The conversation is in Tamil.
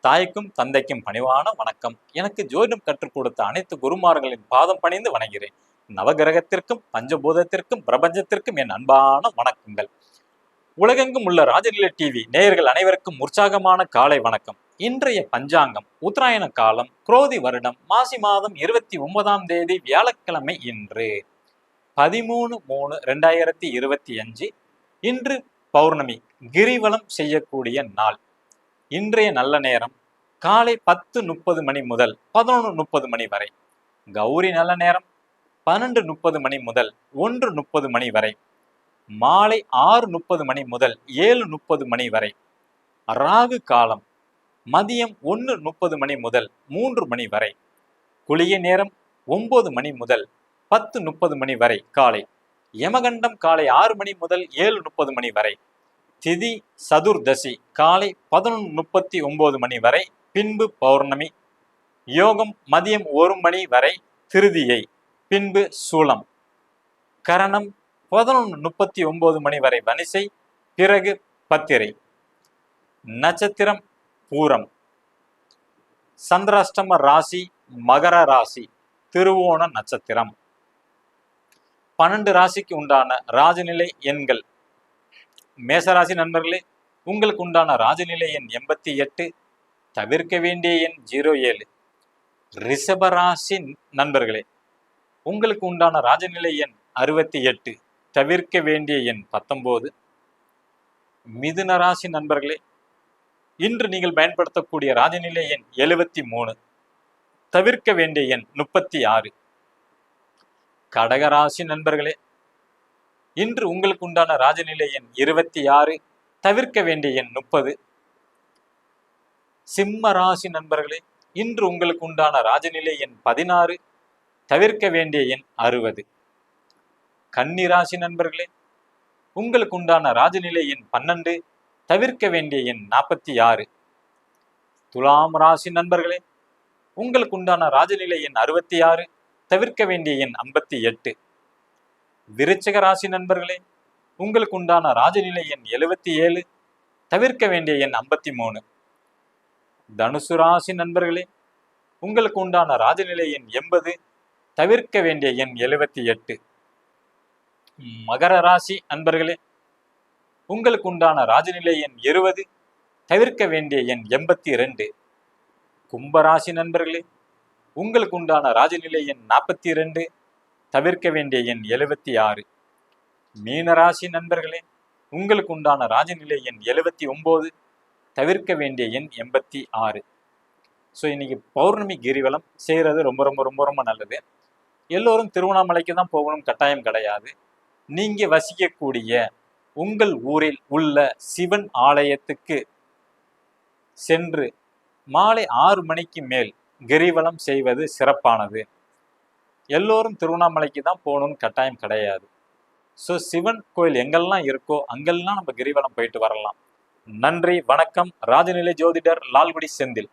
தாய்க்கும் தந்தைக்கும் பணிவான வணக்கம். எனக்கு ஜோதிடம் கற்றுக் கொடுத்த அனைத்து குருமார்களின் பாதம் பணிந்து வணங்குகிறேன். நவகிரகத்திற்கும் பஞ்சபூதத்திற்கும் பிரபஞ்சத்திற்கும் என் அன்பான வணக்கங்கள். உலகெங்கும் உள்ள ராஜநிலை டிவி நேயர்கள் அனைவருக்கும் உற்சாகமான காலை வணக்கம். இன்றைய பஞ்சாங்கம் உத்தராயண காலம் குரோதி வருடம் மாசி மாதம் இருபத்தி ஒன்பதாம் தேதி வியாழக்கிழமை இன்று. பதிமூணு மூணு ரெண்டாயிரத்தி இருபத்தி அஞ்சு இன்று பௌர்ணமி கிரிவலம் செய்யக்கூடிய நாள். இன்றைய நல்ல நேரம் காலை பத்து முப்பது மணி முதல் பதினொன்று முப்பது மணி வரை. கௌரி நல்ல நேரம் பன்னெண்டு முப்பது மணி முதல் ஒன்று முப்பது மணி வரை. மாலை ஆறு முப்பது மணி முதல் ஏழு முப்பது மணி வரை. ராகு காலம் மதியம் ஒன்று முப்பது மணி முதல் மூன்று மணி வரை. குளிய நேரம் ஒன்பது மணி முதல் பத்து முப்பது மணி வரை காலை. யமகண்டம் காலை ஆறு மணி முதல் ஏழு முப்பது மணி வரை. திதி சதுர்தசி காலை பதினொன்று முப்பத்தி ஒன்பது மணி வரை பின்பு பௌர்ணமி யோகம் மதியம் ஒரு மணி வரை திருதியை பின்பு சூலம். கரணம் பதினொன்று முப்பத்தி ஒன்பது மணி வரை வனிசை பிறகு பத்திரை. நட்சத்திரம் பூரம். சந்திராஷ்டம ராசி மகர ராசி திருவோண நட்சத்திரம். பன்னெண்டு ராசிக்கு உண்டான ராஜநிலை எண்கள் மேசராசி நண்பர்களே உங்களுக்கு உண்டான ராஜநிலை எண் எண்பத்தி எட்டு தவிர்க்க வேண்டிய எண் ஜீரோ ஏழு. ரிஷபராசி நண்பர்களே உங்களுக்கு உண்டான ராஜநிலை எண் அறுபத்தி எட்டு தவிர்க்க வேண்டிய எண் பத்தொன்பது மிதுன ராசி நண்பர்களே இன்று நீங்கள் பயன்படுத்தக்கூடிய ராஜநிலை எண் எழுபத்தி மூணு தவிர்க்க வேண்டிய எண் முப்பத்தி ஆறு. கடகராசி நண்பர்களே இன்று உங்களுக்கு உண்டான ராஜநிலை எண் இருபத்தி ஆறு. தவிர்க்க வேண்டிய எண் முப்பது. சிம்ம ராசி நண்பர்களே இன்று உங்களுக்கு உண்டான ராஜநிலை எண் பதினாறு. தவிர்க்க வேண்டிய எண் அறுபது. கன்னி ராசி நண்பர்களே உங்களுக்கு உண்டான ராஜநிலை எண் பன்னெண்டு. தவிர்க்க வேண்டிய எண் நாற்பத்தி ஆறு. துலாம் ராசி நண்பர்களே உங்களுக்கு உண்டான ராஜநிலை எண் அறுபத்தி ஆறு. தவிர்க்க வேண்டிய எண் ஐம்பத்தி எட்டு. விருச்சக ராசி நண்பர்களே உங்களுக்கு உண்டான ராஜநிலை எண் எழுபத்தி ஏழு தவிர்க்க வேண்டிய எண் ஐம்பத்தி மூணு. தனுசு ராசி நண்பர்களே உங்களுக்கு உண்டான ராஜநிலை எண் எண்பது தவிர்க்க வேண்டிய எண் எழுபத்தி எட்டு. மகர ராசி நண்பர்களே உங்களுக்கு உண்டான ராஜநிலை எண் இருபது தவிர்க்க வேண்டிய எண் எண்பத்தி ரெண்டு. கும்பராசி நண்பர்களே உங்களுக்கு உண்டான ராஜநிலை எண் நாற்பத்தி ரெண்டு தவிர்க்க வேண்டிய எண் எழுபத்தி ஆறு. மீனராசி நண்பர்களே உங்களுக்கு உண்டான ராஜநிலை எண் எழுபத்தி ஒம்பது தவிர்க்க வேண்டிய எண் எண்பத்தி ஆறு. ஸோ இன்னைக்கு பௌர்ணமி கிரிவலம் செய்கிறது ரொம்ப ரொம்ப ரொம்ப ரொம்ப நல்லது. எல்லோரும் திருவண்ணாமலைக்கு தான் போகணும் கட்டாயம் கிடையாது. நீங்கள் வசிக்கக்கூடிய உங்கள் ஊரில் உள்ள சிவன் ஆலயத்துக்கு சென்று மாலை ஆறு மணிக்கு மேல் கிரிவலம் செய்வது சிறப்பானது. எல்லோரும் திருவண்ணாமலைக்கு தான் போகணும்னு கட்டாயம் கிடையாது. ஸோ சிவன் கோயில் எங்கெல்லாம் இருக்கோ அங்கெல்லாம் நம்ம கிரிவலம் போயிட்டு வரலாம். நன்றி வணக்கம். ராஜநிலை ஜோதிடர் லால்குடி செந்தில்.